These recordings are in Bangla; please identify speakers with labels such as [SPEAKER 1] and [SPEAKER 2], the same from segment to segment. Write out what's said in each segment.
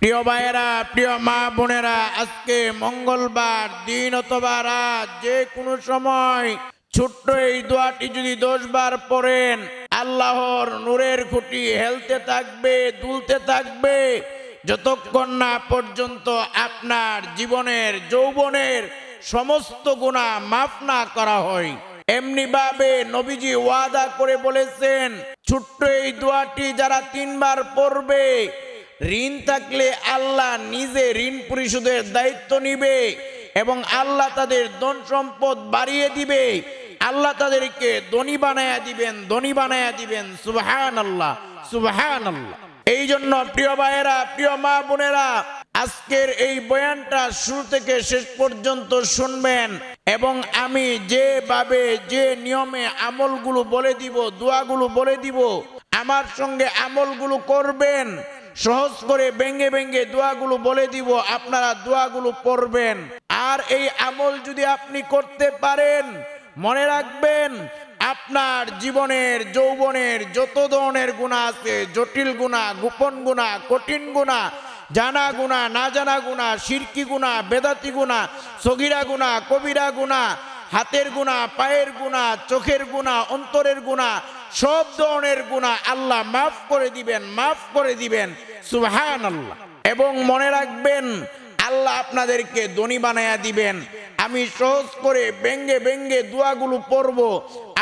[SPEAKER 1] প্রিয় ভাইয়েরা, প্রিয় মা বোনেরা, আজকে মঙ্গলবার, দিন অথবা রাত, যে কোনো সময় ছোট্ট এই দোয়াটি যদি দশবার পড়েন, আল্লাহর নূরের খুঁটি হেলতে থাকবে, দুলতে থাকবে, যতক্ষণ না পর্যন্ত আপনার জীবনের, যৌবনের সমস্ত গুণা মাফ না করা হয়। এমনি ভাবে নবীজি ওয়াদা করে বলেছেন, ছোট্ট এই দোয়াটি যারা তিনবার পড়বে ঋণ থাকলে আল্লাহ নিজে ঋণ পরিশোধের দায়িত্ব নিবে এবং আল্লাহ তাদের ধন সম্পদ বাড়িয়ে দিবে। আল্লাহ তাদেরকে ধনী বানায়া দিবেন, ধনী বানায়া দিবেন। সুবহান আল্লাহ সুবহান আল্লাহ এই জন্য প্রিয় ভাইয়েরা, প্রিয় মা বোনেরা, আজকের এই বয়ানটা শুরু থেকে শেষ পর্যন্ত শুনবেন এবং আমি যেভাবে যে নিয়মে আমলগুলো বলে দিব, দোয়াগুলো বলে দিব, আমার সঙ্গে আমলগুলো করবেন। সহজ করে ব্যঙ্গে ব্যঙ্গে দোয়াগুলো বলে দিব, আপনারা দোয়াগুলো পড়বেন। আর এই আমল যদি আপনি করতে পারেন, মনে রাখবেন, আপনার জীবনের, যৌবনের যত ধরনের গুণা আছে, জটিল গুণা, গোপন গুণা, কঠিন গুণা, জানা গুণা, না জানা গুণা শিরকি গুণা, বেদাতি গুণা, সগিরা গুণা, কবিরা গুণা, হাতের গুণা, পায়ের গুণা, চোখের গুণা, অন্তরের গুণা সব ধরনের গুণা আল্লাহ মাফ করে দিবেন, মাফ করে দিবেন। সুহান আল্লাহ এবং মনে রাখবেন, আল্লাহ আপনাদেরকে ধনী বানায়া দিবেন। আমি সহজ করে ব্যঙ্গে ব্যঙ্গে দোয়াগুলো পড়ব,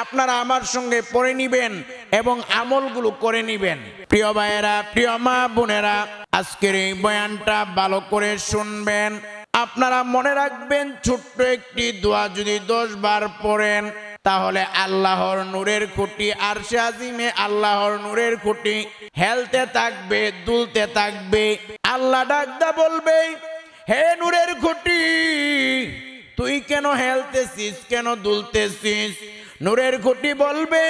[SPEAKER 1] আপনারা আমার সঙ্গে পড়ে নিবেন এবং আমলগুলো করে নিবেন। প্রিয় ভাইয়েরা, প্রিয় মা বোনেরা, আজকের এই বয়ানটা ভালো করে শুনবেন। আপনারা মনে রাখবেন, ছোট্ট একটি দোয়া যদি দশ বার পড়েন তাহলে আল্লাহর নূরের খুঁটি আর আজিমে আল্লাহর নূরের খুঁটি হেলতে থাকবে, দুলতে থাকবে। আল্লাহ ডাকদা বলবে, হে নূরের খুঁটি, তুই কেন হেলতেছিস, কেন দুলতেছিস? নূরের খুঁটি বলবে,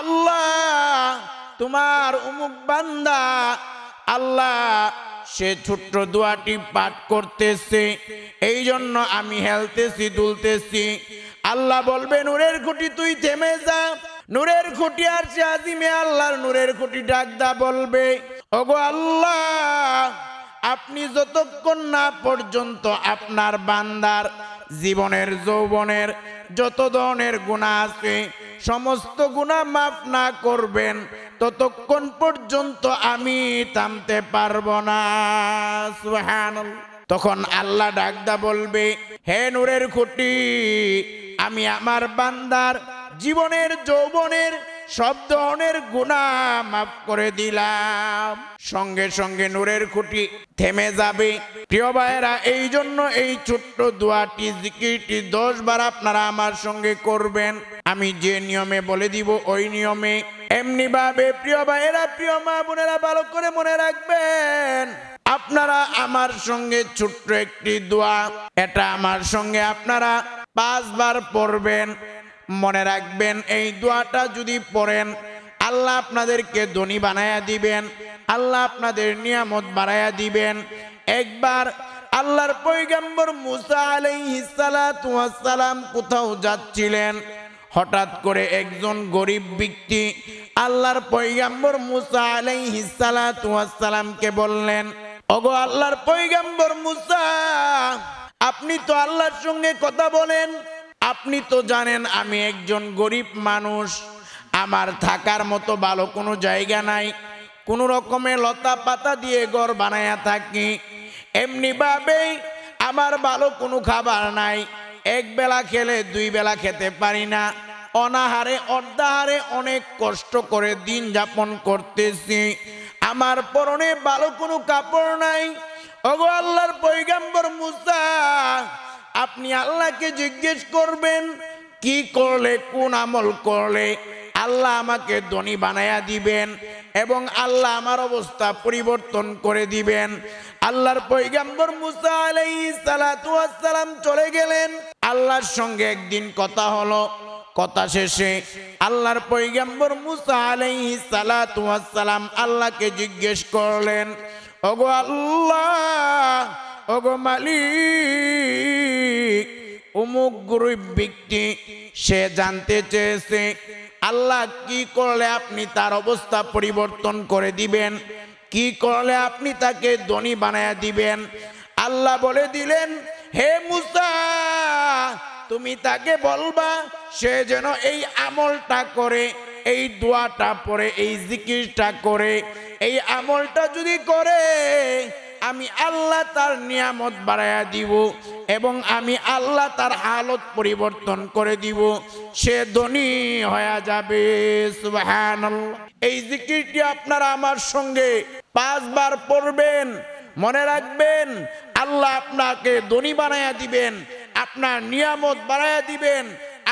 [SPEAKER 1] আল্লাহ, তোমার উমুক বান্দা, আল্লাহ, সে ছোট্ট দোয়াটি পাঠ করতেছে। এই জন্য আমি হেলতেছি, দুলতেছি। আল্লাহ বলবে, নূরের খুঁটি তুই থেমে যা নূরের খুঁটি আর সে আজিমে আল্লাহর নূরের খুঁটি ডাকদা বলবে, ওগো আল্লাহ, আপনি যতক্ষণ না পর্যন্ত আপনার বান্দার জীবনের, যৌবনের যত ধরনের গুণা আছে, সমস্ত গুণা মাফ না করবেন, ততক্ষণ পর্যন্ত আমি থামতে পারব না সুবহানাল্লাহ। তখন আল্লাহ ডাকদা বলবে, হে নূরের খুঁটি আমি আমার বান্দার জীবনের যৌবনের সব ধরনের গুণা মাফ করে দিলাম। সঙ্গে সঙ্গে নূরের খুঁটি থেমে যাবে। প্রিয় ভাইয়েরা এই জন্য এই ছোট্ট দোয়াটি, জিকিরটি দশ বার আপনারা আমার সঙ্গে করবেন। আমি যে নিয়মে বলে দিব, ওই নিয়মে। এমনি ভাবে প্রিয় ভাইয়েরা, প্রিয় মা বোনেরা, ভালো করে মনে রাখবেন, আপনারা আমার সঙ্গে ছোট্ট একটি দোয়া, এটা আমার সঙ্গে আপনারা পাঁচবার পড়বেন, মনে রাখবেন এই দোয়াটা যদি পড়েন, আল্লাহ আপনাদেরকে ধনী বানায়া দিবেন, আল্লাহ আপনাদের নিয়ামত বাড়ায়া দিবেন। একবার আল্লাহর পৈগম্বর মুসা আলাইহিস সালাতু ওয়াস সালাম কোথাও যাচ্ছিলেন, হঠাৎ করে একজন গরিব ব্যক্তি আল্লাহর পৈগম্বর মুসা আলাইহিস সালাতু ওয়াস সালামকে বললেন, ওগো আল্লাহর পৈগম্বর মুসা আপনি তো আল্লাহর সঙ্গে কথা বলেন। আপনি তো জানেন আমি একজন গরিব মানুষ। আমার থাকার মতো ভালো কোনো জায়গা নাই। কোনো রকমে লতা পাতা দিয়ে ঘর বানায়া থাকি। এমনি ভাবেই আমার ভালো কোনো খাবার নাই। এক বেলা খেলে দুই বেলা খেতে পারি না। অনাহারে, অর্ধাহারে অনেক কষ্ট করে দিন যাপন করতেছি। আমার পরনে ভালো কোনো কাপড় নাই। ওগো আল্লাহর পৈগাম্বর মুসা, আপনি আল্লাহকে জিজ্ঞেস করবেন, কি করলে, কোন আমল করলে আল্লাহ আমাকে ধনী বানায়া দিবেন এবং আল্লাহ আমার অবস্থা পরিবর্তন করে দিবেন? আল্লাহর পৈগাম্বর মুসা আলাইহিস সালাতু ওয়াস সালাম চলে গেলেন। আল্লাহর সঙ্গে একদিন কথা হলো, কথা শেষে আল্লাহর পৈগাম্বর মুসা আলাইহিস সালাতু ওয়াস সালাম আল্লাহকে জিজ্ঞেস করলেন ওগো আল্লাহ ওগো মালিক অমুক গরিব ব্যক্তি সে জানতে চেয়েছে, আল্লাহ কি করলে আপনি তার অবস্থা পরিবর্তন করে দিবেন? কি করলে আপনি তাকে ধনী বানায়া দিবেন? আল্লাহ বলে দিলেন, হে মুসা, তুমি তাকে বলবা, সে যেন এই আমলটা করে এই দোয়াটা পরে এই জিকিরটা করে, এই আমলটা যদি করে, আমি আল্লাহ তার নিয়ামত বাড়াইয়া দিব এবং আমি আল্লাহ তার হালত পরিবর্তন করে দিব, সে ধনী হয়ে যাবে। এই জিকিরটি আপনারা আমার সঙ্গে পাঁচবার পড়বেন, মনে রাখবেন, আল্লাহ আপনাকে ধনী বানাইয়া দিবেন, আপনার নিয়ামত বাড়াইয়া দিবেন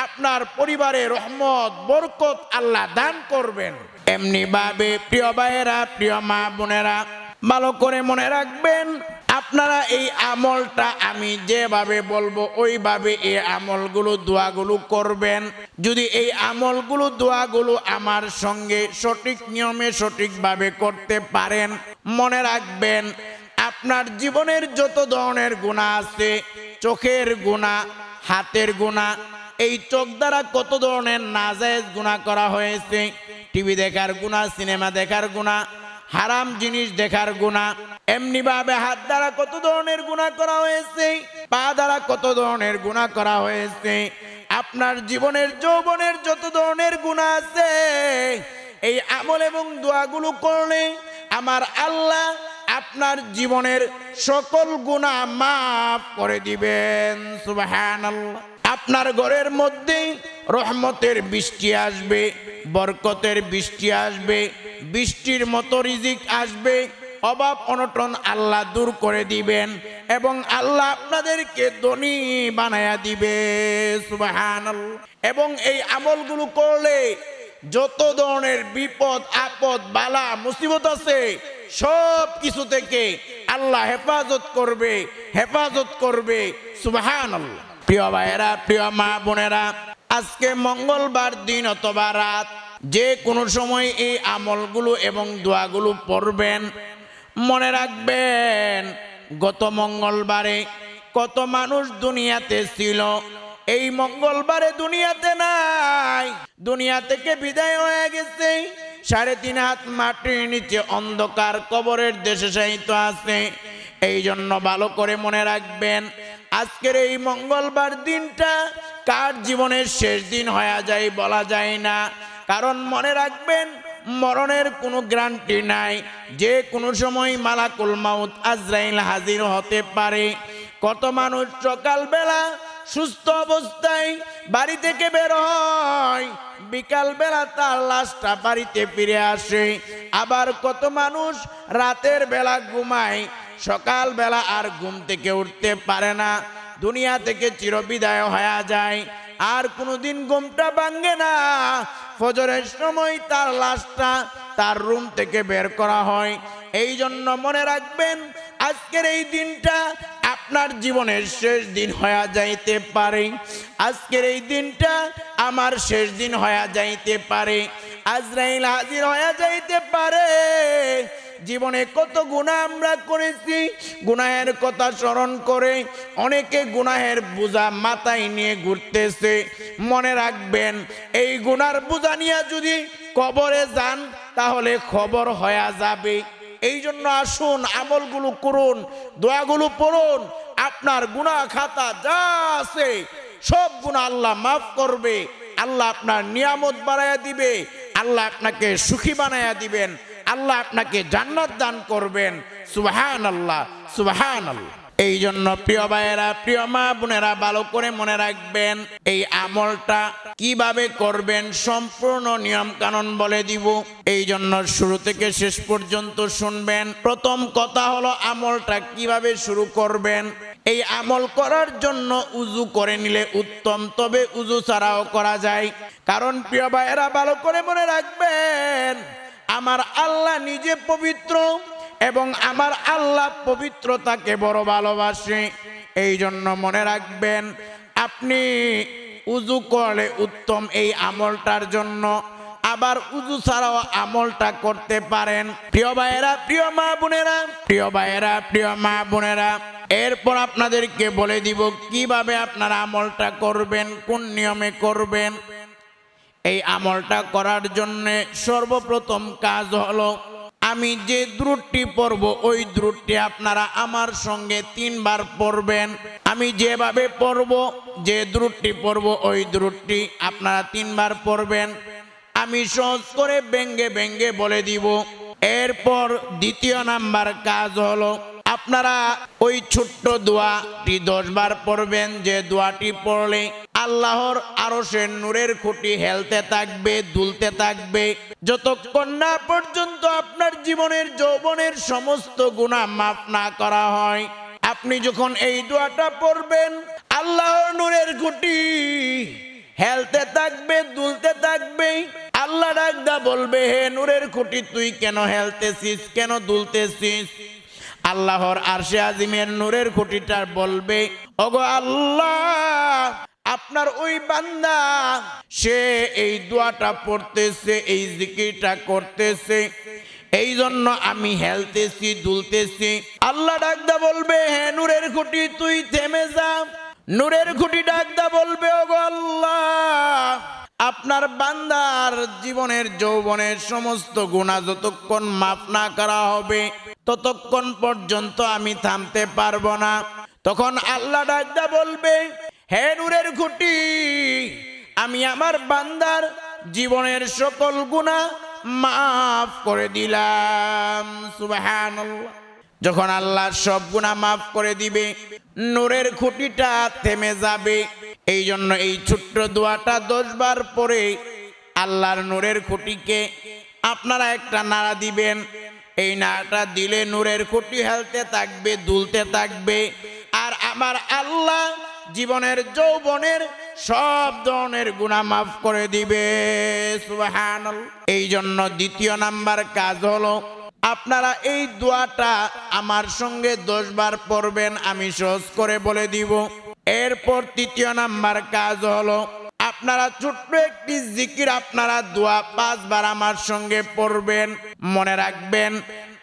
[SPEAKER 1] আপনার পরিবারে রহমত, বরকত আল্লাহ দান করবেন। এমনি ভাবে প্রিয় ভাইয়েরা, প্রিয় মা বোনেরা, ভালো করে মনে রাখবেন, আপনারা এই আমলটা আমি যেভাবে বলব, ওইভাবে এই আমলগুলো, দোয়াগুলো করবেন। যদি এই আমলগুলো, দোয়াগুলো আমার সঙ্গে সঠিক নিয়মে সঠিকভাবে করতে পারেন, মনে রাখবেন, আপনার জীবনের যত ধরনের গুণা আছে, চোখের গুণা হাতের গুণা এই চোখ দ্বারা কত ধরনের নাজায়েজ গুণা করা হয়েছে? টিভি দেখার গুণা সিনেমা দেখার গুণা হারাম জিনিস দেখার গুণা এমনি ভাবে হাত দ্বারা কত ধরনের গুণা করা হয়েছে? পা দ্বারা কত ধরনের গুণা করা হয়েছে? আপনার জীবনের, যৌবনের যত ধরনের গুণা আছে, এই আমল এবং দোয়াগুলো করলে আমার আল্লাহ আপনার জীবনের সকল গুণা মাফ করে দিবেন। সুবহানাল্লাহ। আপনার ঘরের মধ্যেই রহমতের বৃষ্টি আসবে, বরকতের বৃষ্টি আসবে, বৃষ্টির মতো রিজিক আসবে, অভাব অনটন আল্লাহ দূর করে দিবেন এবং আল্লাহ আপনাদেরকে ধনী বানায়া দিবে, সুবহানাল্লাহ। এবং এই আমলগুলো করলে যত ধরনের বিপদ, আপদ, বালা, মুসিবত আছে, সব কিছু থেকে আল্লাহ হেফাজত করবে হেফাজত করবে সুবাহান প্রিয় ভাইয়েরা, প্রিয় মা বোনেরা, আজকে মঙ্গলবার দিন অথবা রাত, যে কোনো সময় এই আমলগুলো এবং দোয়াগুলো পড়বেন, মনে রাখবেন, গত মঙ্গলবারে কত মানুষ দুনিয়াতে ছিল, এই মঙ্গলবারে দুনিয়াতে নাই, দুনিয়া থেকে বিদায় হয়ে গেছে, সাড়ে তিন হাত মাটির নিচে অন্ধকার কবরের দেশে সাহিত্য আছে এই জন্য ভালো করে মনে রাখবেন আজকের এই মঙ্গলবার দিনটা কার জীবনের শেষ দিন হয়ে যায় বলা যায় না। কারণ মনে রাখবেন, মরণের কোনো গ্যারান্টি নাই। যে কোনো সময় মালাকুল মাউত আজরাইল হাজির হতে পারে। কত মানুষ সকালবেলা সুস্থ অবস্থায় বাড়ি থেকে বের হয় বিকাল বেলা তার লাশটা বাড়িতে ফিরে আসে। আবার কত মানুষ রাতের বেলা ঘুমায় সকাল বেলা আর ঘুম থেকে উঠতে পারে না। দুনিয়া থেকে চিরবিদায় হয়ে যায়। আর কোনোদিন ঘুমটা ভাঙ্গে না। ফজরের সময় তার লাশটা তার রুম থেকে বের করা হয়। এই জন্য মনে রাখবেন, আজকের এই দিনটা আপনার জীবনের শেষ দিন হয়ে যাইতে পারে। আজকের এই দিনটা আমার শেষ দিন হয়ে যাইতে পারে। আজরাইল হাজির হয়ে যাইতে পারে। জীবনে কত গুণা আমরা করেছি, গুনাহের কথা স্মরণ করে অনেকে গুনাহের বোঝা মাথায় নিয়ে ঘুরতেছে। মনে রাখবেন, এই গুনার বোঝা নিয়ে যদি কবরে যান, তাহলে খবর হয়ে যাবে। এই জন্য আসুন, আমলগুলো করুন, দোয়াগুলো পড়ুন, আপনার গুনাহ খাতা যা আছে, সব গুণা আল্লাহ মাফ করবে। আল্লাহ আপনার নিয়ামত বাড়াইয়া দিবে, আল্লাহ আপনাকে সুখী বানাইয়া দিবেন। আল্লাহ আপনাকে জান্নাত দান করবেন। সুবাহান আল্লাহ সুবাহান আল্লাহ এই জন্য প্রিয় ভাইয়েরা, প্রিয় মা বোনেরা, ভালো করে মনে রাখবেন, এই আমলটা কীভাবে করবেন সম্পূর্ণ নিয়ম কানুন বলে দিব। এই জন্য শুরু থেকে শেষ পর্যন্ত শুনবেন। প্রথম কথা হলো আমলটা কীভাবে শুরু করবেন। এই আমল করার জন্য উজু করে নিলে উত্তম, তবে উজু ছাড়াও করা যায়। কারণ প্রিয় ভাইয়েরা, ভালো করে মনে রাখবেন আমার আল্লাহ নিজে পবিত্র এবং আমার আল্লাহ পবিত্রতাকে বড় ভালোবাসে। এই জন্য মনে রাখবেন, আপনি উজু করলে উত্তম এই আমলটার জন্য। আবার উজু ছাড়াও আমলটা করতে পারেন। প্রিয় ভাইয়েরা, প্রিয় মা বোনেরা, প্রিয় ভাইয়েরা, প্রিয় মা বোনেরা, এরপর আপনাদেরকে বলে দিব, কীভাবে আপনারা আমলটা করবেন, কোন নিয়মে করবেন? এই আমলটা করার জন্য সর্বপ্রথম কাজ হলো, আমি যে দ্রুটটি পড়ব, ওই দ্রুটটি আপনারা আমার সঙ্গে তিনবার পড়বেন। আমি যেভাবে পড়ব, যে দ্রুটটি পড়ব, ওই দ্রুটটি আপনারা তিনবার পড়বেন। আমি সহজ করে ব্যঙ্গে ব্যঙ্গে বলে দিব। এরপর দ্বিতীয় নাম্বার কাজ হলো আপনারা ওই ছোট্ট দোয়াটি দশবার পড়বেন, যে দোয়াটি পড়লে আল্লাহর আরও সে নূরের খুঁটি হেলতে থাকবে, দুলতে থাকবে। যতক্ষণ না পর্যন্ত আপনার জীবনের যৌবনের সমস্ত গুণা মাফ না করা হয়, আপনি যখন এই দোয়াটা পড়বেন, আল্লাহর নূরের খুঁটি হেলতে থাকবে, দুলতে থাকবে। আল্লাহ ডাকদা বলবে, হে নূরের খুঁটি, তুই কেন হেলতেছিস, কেন দুলতেছিস? আল্লাহর আরশে আজিমের নূরের খুঁটিটা বলবে, ওগো আল্লাহ, আপনার ওই বান্দা, সে এই দোয়াটা পড়তেছে, এই জিকিরটা করতেছে এই জন্য আমি হেলতেছি, দুলতেছি। আল্লাহ ডাকদা বলবে হ্যাঁ নূরের খুঁটি, তুই থেমে যা। নূরের খুঁটি ডাকদা বলবে, ওগো আল্লাহ আপনার বান্দার জীবনের যৌবনের সমস্ত গুণা যতক্ষণ মাফ না করা হবে, ততক্ষণ পর্যন্ত আমি থামতে পারব না। তখন আল্লাহ ডাকদা বলবে, হে নূরের খুঁটি, আমি আমার বান্দার জীবনের সকল গুণা মাফ করে দিলাম। সুবহানাল্লাহ। যখন আল্লাহ সব গুণা মাফ করে দিবে, নূরের খুঁটিটা থেমে যাবে। এই জন্য এই ছোট্ট দোয়াটা দশবার পরে আল্লাহর নূরের খুঁটিকে আপনারা একটা নাড়া দিবেন। এই নাড়াটা দিলে নূরের খুঁটি হেলতে থাকবে, দুলতে থাকবে। আর আমার আল্লাহ জীবনের যৌবনের সব ধরনের গুণা মাফ করে দিবে। এই জন্য দ্বিতীয় নাম্বার কাজ হলো, আপনারা এই দোয়াটা আমার সঙ্গে দশবার পড়বেন, আমি সহজ করে বলে দিব। এরপর তৃতীয় নাম্বার কাজ হলো, আপনারা ছোট্ট একটি জিকির আপনারা দোয়া পাঁচবার আমার সঙ্গে পড়বেন, মনে রাখবেন,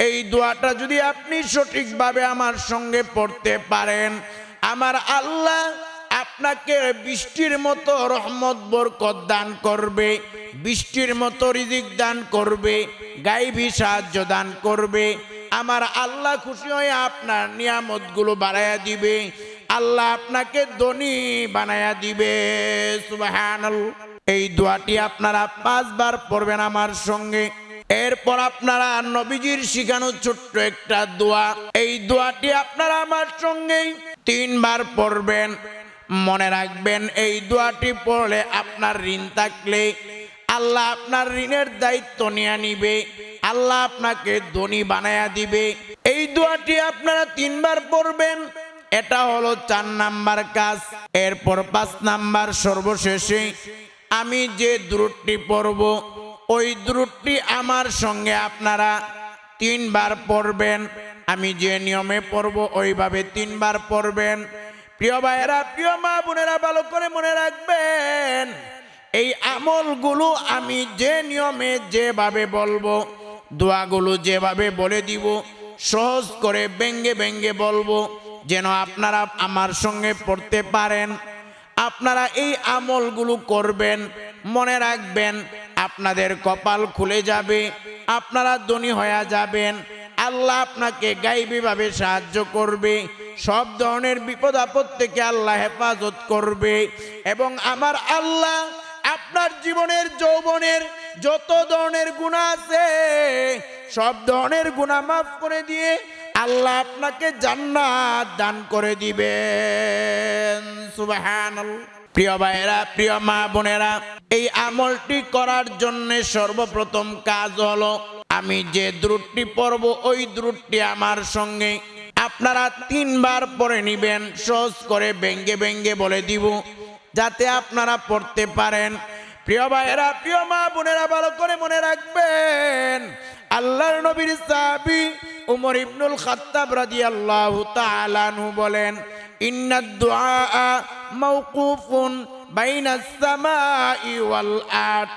[SPEAKER 1] এই দোয়াটা যদি আপনি সঠিকভাবে আমার সঙ্গে পড়তে পারেন, আমার আল্লাহ আপনাকে বৃষ্টির মতো রহমত বরকত দান করবে, বৃষ্টির মতো রিজিক দান করবে, গাইবি সাহায্য দান করবে, আমার আল্লাহ খুশি হয়ে আপনার নিয়ামতগুলো বাড়াইয়া দিবে আল্লাহ আপনাকে ধনী বানায়া দিবে এই দোয়াটি আপনারা পাঁচবার পড়বেন আমার সঙ্গে। এরপর আপনারা নবীজির শিখানো ছোট্ট একটা দোয়া। এই দোয়াটি আপনারা আমার সঙ্গে তিনবার পড়বেন। মনে রাখবেন, এই দোয়াটি পড়লে আপনার ঋণ থাকলে আল্লাহ আপনার ঋণের দায়িত্ব নিয়ে নিবে, আল্লাহ আপনাকে ধনী বানায়া দিবে। এই দোয়াটি আপনারা তিনবার পড়বেন। এটা হলো চার নাম্বার কাজ, এরপর পাঁচ নাম্বার সর্বশেষে আমি যে দ্রুটটি পড়ব, ওই দ্রুটটি আমার সঙ্গে আপনারা তিনবার পড়বেন। আমি যে নিয়মে পড়ব, ওইভাবে তিনবার পড়বেন। প্রিয় ভাইয়েরা, প্রিয় মা বোনেরা, ভালো করে মনে রাখবেন, এই আমলগুলো আমি যে নিয়মে যেভাবে বলব, দোয়াগুলো যেভাবে বলে দিব, সহজ করে ব্যঙ্গে ব্যঙ্গে বলব যেন আপনারা আমার সঙ্গে পড়তে পারেন। আপনারা এই আমলগুলো করবেন, মনে রাখবেন, আপনাদের কপাল খুলে যাবে, আপনারা ধনী হয়ে যাবেন। আল্লাহ আপনাকে গাইবীভাবে সাহায্য করবে, সব ধরনের বিপদ আপদ থেকে আল্লাহ হেফাজত করবে। এবং আমার আল্লাহ আপনার জীবনের, যৌবনের যত ধরনের গুণা আছে, সব ধরনের গুণা মাফ করে দিয়ে আল্লাহ আপনাকে জান্নাত দান করে দিবেন। সুবহানাল্লাহ। প্রিয় ভাইয়েরা, প্রিয় মা বোনেরা, এই আমলটি করার জন্য সর্বপ্রথম কাজ হলো, আমি যে দ্রুটটি পড়ব, ওই দ্রুটটি আমার সঙ্গে আপনারা তিনবার পরে নিবেন, সহজ করে ব্যঙ্গে ব্যঙ্গে বলে দিব, যাতে আপনারা পড়তে পারেন। প্রিয় ভাইয়েরা, প্রিয় মা বোনেরা, ভালো করে মনে রাখবেন আল্লাহর নবীর সাহাবী উমর ইবনুল খাত্তাব রাদিয়াল্লাহু তাআলা আনহু বলেন ইন্নাদ দুআ মাওকুফুন বাইনাস সামাই ওয়াল আরদ।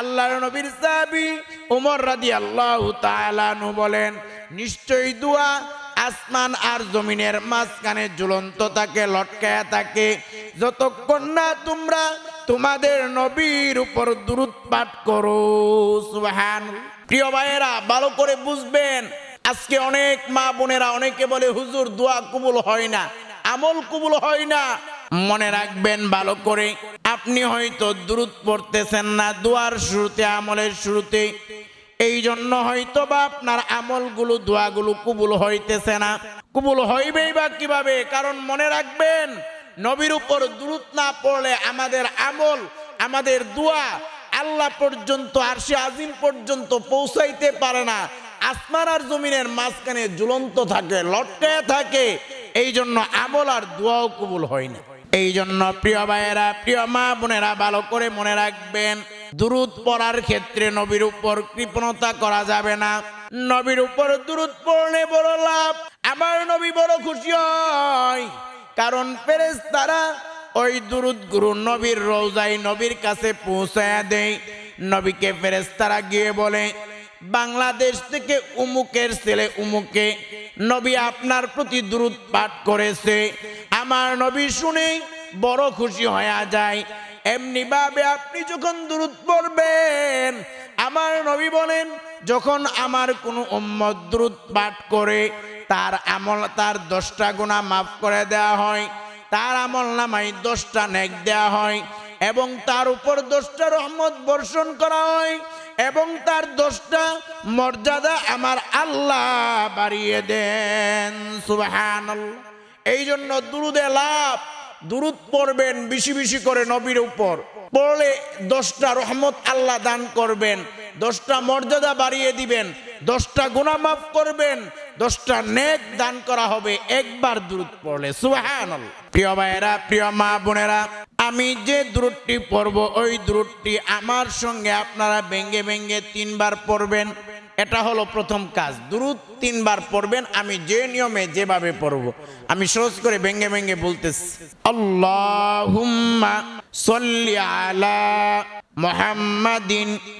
[SPEAKER 1] আল্লাহর নবীর সাহাবী উমর রাদিয়াল্লাহু তাআলা বলেন, নিশ্চয়ই দোয়া আসমান আর জমিনের মাঝখানে ঝুলন্ত থাকে, লটকায়া থাকে। যতক্ষণ না তোমরা তোমাদের নবীর উপর দূরত পাঠ করো। সুবহান প্রিয় ভাইয়েরা, ভালো করে বুঝবেন, আজকে অনেক মা বোনেরা অনেকে বলে, হুজুর, দোয়া কবুল হয় না। আমল কবুল হয় না। মনে রাখবেন ভালো করে, আপনি হয়তো দূরত পড়তেছেন না, দোয়ার শুরুতে, আমলের শুরুতে। এই জন্য হয়তো বা আপনার আমলগুলো, দোয়াগুলো কবুল হইতেছে না। কবুল হইবেই বা কীভাবে? কারণ মনে রাখবেন, নবীর উপর দূরত না পড়লে আমাদের আমল, আমাদের দোয়া আল্লাহ পর্যন্ত, আরশে আজিম পর্যন্ত পৌঁছাইতে পারে না। আসমান আর জমিনের মাঝখানে ঝুলন্ত থাকে লটকায় থাকে। এই জন্য আমল আর দোয়াও কবুল হয় না। এই জন্য প্রিয় ভাইয়েরা, প্রিয় মা বোনেরা, ভালো করে মনে রাখবেন, দুরুদ পড়ার ক্ষেত্রে নবীর উপর কৃপণতা করা যাবে না। নবীর উপর দুরুদ পড়লে বড় লাভ, আমার নবী বড় খুশি হয়। কারণ ফেরেস তারা ওই দুরুদ গুরু নবীর রোজাই নবীর কাছে পৌঁছায় দেয়। নবীকে ফেরেস্তারা গিয়ে বলে, বাংলাদেশ থেকে উমুকের ছেলে উমুকে, নবী আপনার প্রতি দূরত পাঠ করেছে। আমার নবী শুনে বড় খুশি হয়ে যায়। এমনি ভাবে আপনি যখন দূরত পড়বেন, আমার নবী বলেন, যখন আমার কোনো উম্মত দ্রুত পাঠ করে, তার আমল, তার দশটা গুণা মাফ করে দেওয়া হয়। তার আমল নামায় দশটা নেক দেওয়া হয় এবং তার উপর দশটা রহমত বর্ষণ করা হয় এবং তার দশটা মর্যাদা আমার আল্লাহ বাড়িয়ে দেন। সুবাহান এই জন্য দুরুদে লাভ, দুরুদ পড়বেন, বেশি বেশি করে নবীর উপর। পড়লে দশটা রহমত আল্লাহ দান করবেন। দশটা মর্যাদা বাড়িয়ে দিবেন, দশটা গুণা মাফ করবেন, দশটা নেক দান করা হবে, একবার দূরত পড়লে। সুহান প্রিয় ভাইয়েরা, প্রিয় মা বোনেরা, আমি যে দূরটি পড়ব, ওই দূরটি আমার সঙ্গে আপনারা ব্যঙ্গে ব্যঙ্গে তিনবার পড়বেন। এটা হলো প্রথম কাজ। দুরুদ তিনবার পড়বেন, আমি যে নিয়মে যেভাবে পড়ব। আমি সহজ করে ব্যঙ্গে ব্যঙ্গে বলতেছি। আল্লাহুম্মা সল্লি আলা মুহাম্মাদিন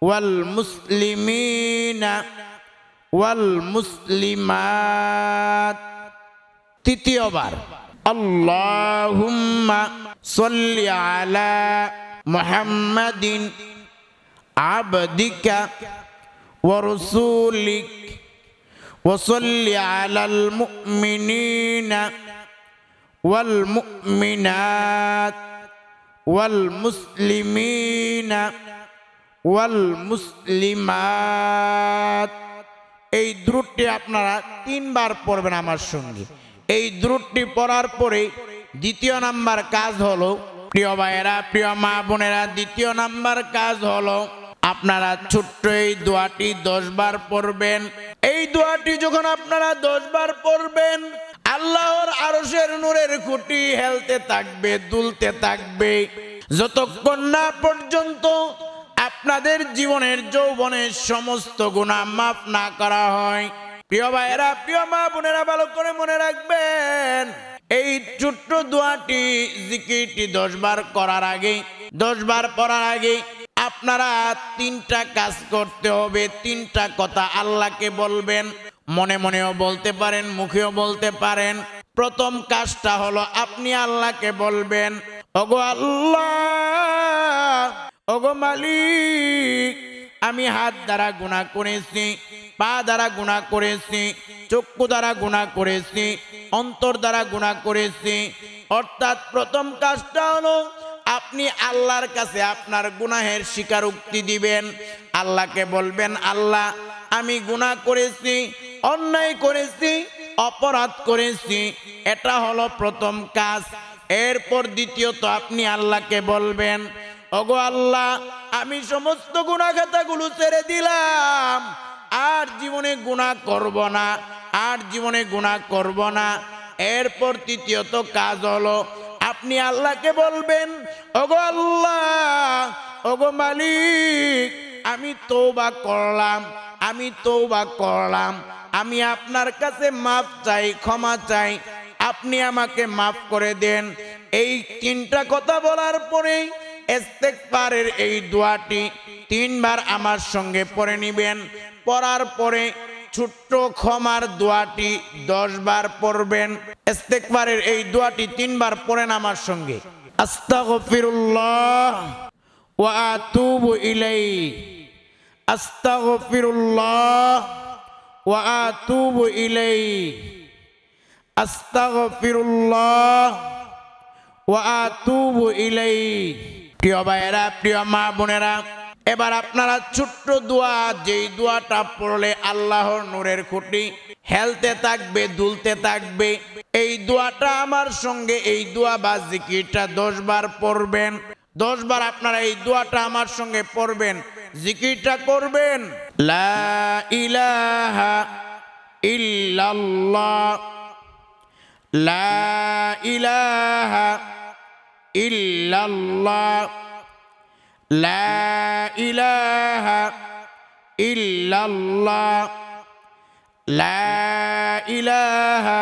[SPEAKER 1] والمسلمين والمسلمات তৃতীয়বার اللهم صل على محمد عبدك ورسولك وصل على المؤمنين والمؤمنات والمسلمين والمسلمات এই দ্রুটটি আপনারা তিনবার পড়বেন আমার সঙ্গে এই দ্রুটটি পড়ার পরে দ্বিতীয় নাম্বার কাজ হলো প্রিয় ভাইয়েরা প্রিয় মা বোনেরা দ্বিতীয় নাম্বার কাজ হলো আপনারা ছোট্ট এই দোয়াটি দশ বার পড়বেন এই দোয়াটি যখন আপনারা দশ বার পড়বেন আল্লাহর আরশের নূরের খুঁটি হেলতে থাকবে, দুলতে থাকবে। যতক্ষণ না পর্যন্ত আপনাদের জীবনের যৌবনের সমস্ত গুণা মাফ না করা হয়। প্রিয় ভাইয়েরা, প্রিয় মা বোনেরা, ভালো করে মনে রাখবেন, এই ছোট্ট দোয়াটি জিকিরটি দশ বার করার আগে দশ বার পড়ার আগে আপনারা তিনটা কাজ করতে হবে, তিনটা কথা আল্লাহকে বলবেন। মনে মনেও বলতে পারেন, মুখেও বলতে পারেন। প্রথম কাজটা হলো আপনি আল্লাহকে বলবেন, ওগো আল্লাহ, ওগো মালিক, আমি হাত দ্বারা গুণা করেছি, পা দ্বারা গুণা করেছি, চক্ষু দ্বারা গুণা করেছি, অন্তর দ্বারা গুণা করেছি। অর্থাৎ প্রথম কাজটা হলো আপনি আল্লাহর কাছে আপনার গুনাহের স্বীকারোক্তি দিবেন, আল্লাহকে বলবেন, আল্লাহ, আমি গুনাহ করেছি অন্যায় করেছি, অপরাধ করেছি, এটা হলো প্রথম কাজ। এরপর দ্বিতীয়ত আপনি আল্লাহকে বলবেন, ওগো আল্লাহ, আমি সমস্ত গুণাখাতাগুলো ছেড়ে দিলাম। আর জীবনে গুণা করব না, আর জীবনে গুণা করব না। এরপর তৃতীয়ত কাজ হলো, আপনি আল্লাহকে বলবেন, ওগো আল্লাহ, ওগো মালিক, আমি তৌবা করলাম, আমি তৌবা করলাম। আমি আপনার কাছে মাপ চাই, ক্ষমা চাই। আপনি আমাকে মাফ করে দেন। এই তিনটা কথা বলার পরেই ইস্তেগফারের এই দোয়াটি তিনবার আমার সঙ্গে পড়ে নিবেন। পড়ার পরে ছোট্ট ক্ষমার দোয়াটি দশ বার পড়বেন। ইস্তেগফারের এই দোয়াটি তিনবার পড়েন আমার সঙ্গে। আস্তাগফিরুল্লাহ ওয়া আতুবু ইলাইহি। আস্তাগফিরুল্লাহ আতুবু ইলাইহি। আস্তাগফিরুল্লাহ। ওয়া আতুবু ইলাইহি। প্রিয় ভাইয়েরা, প্রিয় মা বোনেরা, এবার আপনারা ছোট্ট দোয়া, যেই দোয়াটা পড়লে আল্লাহর নূরের খুঁটি, হেলতে থাকবে, দুলতে থাকবে, এই দোয়াটা আমার সঙ্গে, এই দোয়া বা জিকিরটা দশ বার পড়বেন। দশ বার আপনারা এই দোয়াটা আমার সঙ্গে পড়বেন, জিকিরটা করবেন। লা ইলাহা লা ইলাহা লা ইলাহা লা ইলাহা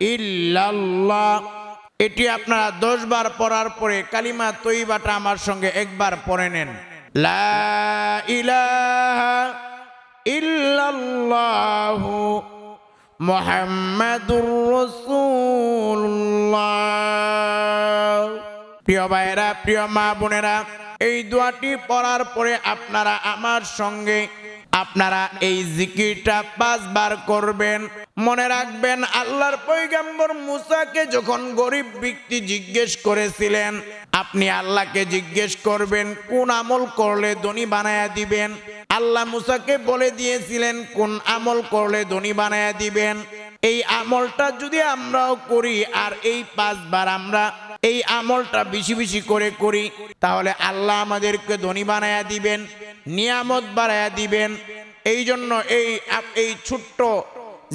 [SPEAKER 1] ইল্লাল্লাহ। এটি আপনারা দশ বার পড়ার পরে কালিমা তৈবাটা আমার সঙ্গে একবার পড়ে নেন। লা ইলাহা ইল্লাল্লাহু মোহাম্মদুর রসুল্লাহ প্রিয় ভাইয়েরা, প্রিয় মা বোনেরা, এই দোয়াটি পড়ার পরে আপনারা আমার সঙ্গে আপনারা এই জিকিরটা পাঁচবার করবেন। মনে রাখবেন, আল্লাহর পৈগম্বর মুসাকে যখন গরিব ব্যক্তি জিজ্ঞেস করেছিলেন, আপনি আল্লাহকে জিজ্ঞেস করবেন, কোন আমল করলে ধনী বানায়া দিবেন? আল্লাহ মুসাকে বলে দিয়েছিলেন, কোন আমল করলে ধনী বানায়া দিবেন? এই আমলটা যদি আমরাও করি, আর এই পাঁচবার আমরা এই আমলটা বেশি বেশি করে করি, তাহলে আল্লাহ আমাদেরকে ধনী বানায়া দিবেন, নিয়ামত বাড়ায়া দিবেন। এই জন্য এই এই ছোট্ট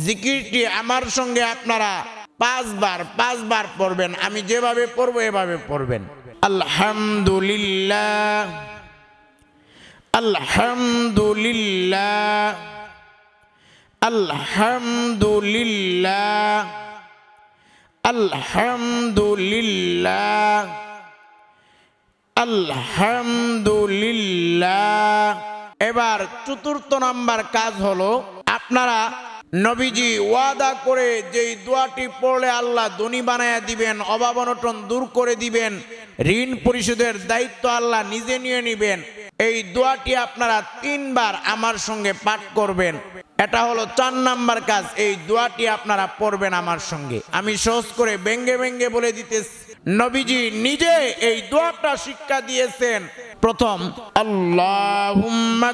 [SPEAKER 1] জিকিরটি আমার সঙ্গে আপনারা পাঁচবার পাঁচবার পড়বেন। আমি যেভাবে পড়ব, এভাবে পড়বেন। আলহামদুলিল্লাহ। আলহামদুলিল্লাহ। আলহামদুলিল্লাহ। আলহামদুলিল্লাহ। আলহামদুলিল্লাহ। এবার চতুর্থ নাম্বার কাজ হলো, আপনারা নবীজি ওয়াদা করে যেই দোয়াটি পড়লে আল্লাহ ধনী বানায়া দিবেন, অভাব অনটন দূর করে দিবেন, ঋণ পরিশোধের দায়িত্ব আল্লাহ নিজে নিয়ে নেবেন, এই দোয়াটি আপনারা তিনবার আমার সঙ্গে পাঠ করবেন। এটা হলো চার নাম্বার কাজ, এই দোয়াটি আপনারা পড়বেন আমার সঙ্গে। আমি সহজ করে ব্যঙ্গে ব্যঙ্গে বলে দিতেছি, নবীজি নিজে এই দোয়াটা শিক্ষা দিয়েছেন। প্রথম আল্লাহুম্মাকফিনি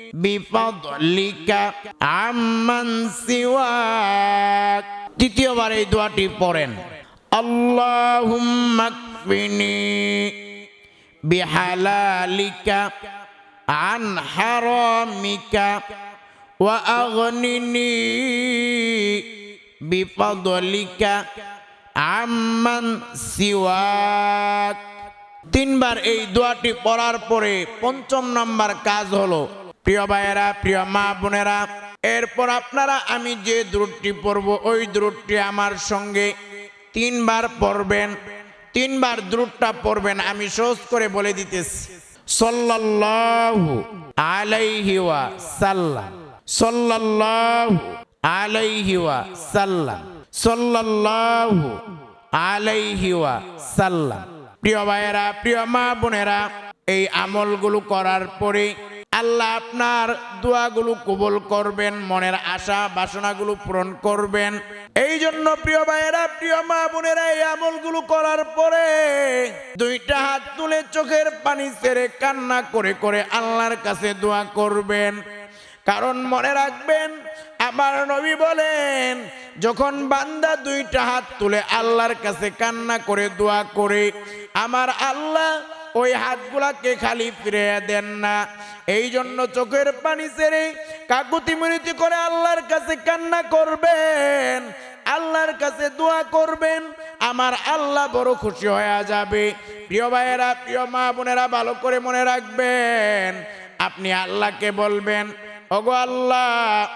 [SPEAKER 1] বিফাদলিকা আম্মান সিওয়াক। তৃতীয়বার এই দোয়াটি পড়েন। আল্লাহুম্মাকফিনি বিহালালিকা আন হারামিকা ওয়া আগনিনি বিফাদলিকা আম্মান সিওয়াক। তিনবার এই দোয়াটি পড়ার পরে পঞ্চম নাম্বার কাজ হলো প্রিয় ভাইয়েরা, প্রিয় মা বোনেরা, এরপর আপনারা আমি যে দ্রুটটি পড়ব, ওই দ্রুটটি আমার সঙ্গে তিনবার পড়বেন। তিনবার দ্রুটটা পড়বেন, আমি সহজ করে বলে দিতেছি। সাল্লাল্লাহু আলাইহি ওয়া সাল্লাম। সাল্লাল্লাহু আলাইহি ওয়া সাল্লাম। সাল্লাল্লাহু আলাইহি ওয়া সাল্লাম। প্রিয় ভাইয়েরা, প্রিয় মা বোনেরা, এই আমলগুলো করার পরে আল্লাহ আপনার দোয়াগুলো কবুল করবেন, মনের আশা, বাসনাগুলো পূরণ করবেন। এই জন্য প্রিয় ভাইয়েরা, প্রিয় মা বোনেরা, এই আমলগুলো করার পরে দুইটা হাত তুলে চোখের পানি ছেড়ে কান্না করে করে আল্লাহর কাছে দোয়া করবেন। কারণ মনে রাখবেন, আমার নবী বলেন, যখন বান্দা দুইটা হাত তুলে আল্লাহর কাছে কান্না করে দোয়া করে, আমার আল্লাহ ওই হাতগুলাকে খালি ফিরে দেন না। এই জন্য চোখের পানি ছেড়ে কাকুতি মিনতি করে আল্লাহর কাছে কান্না করবেন, আল্লাহর কাছে দোয়া করবেন, আমার আল্লাহ বড় খুশি হয়ে যাবে। প্রিয় ভাইয়েরা, প্রিয় মা বোনেরা, ভালো করে মনে রাখবেন, আপনি আল্লাহকে বলবেন, ওগো আল্লাহ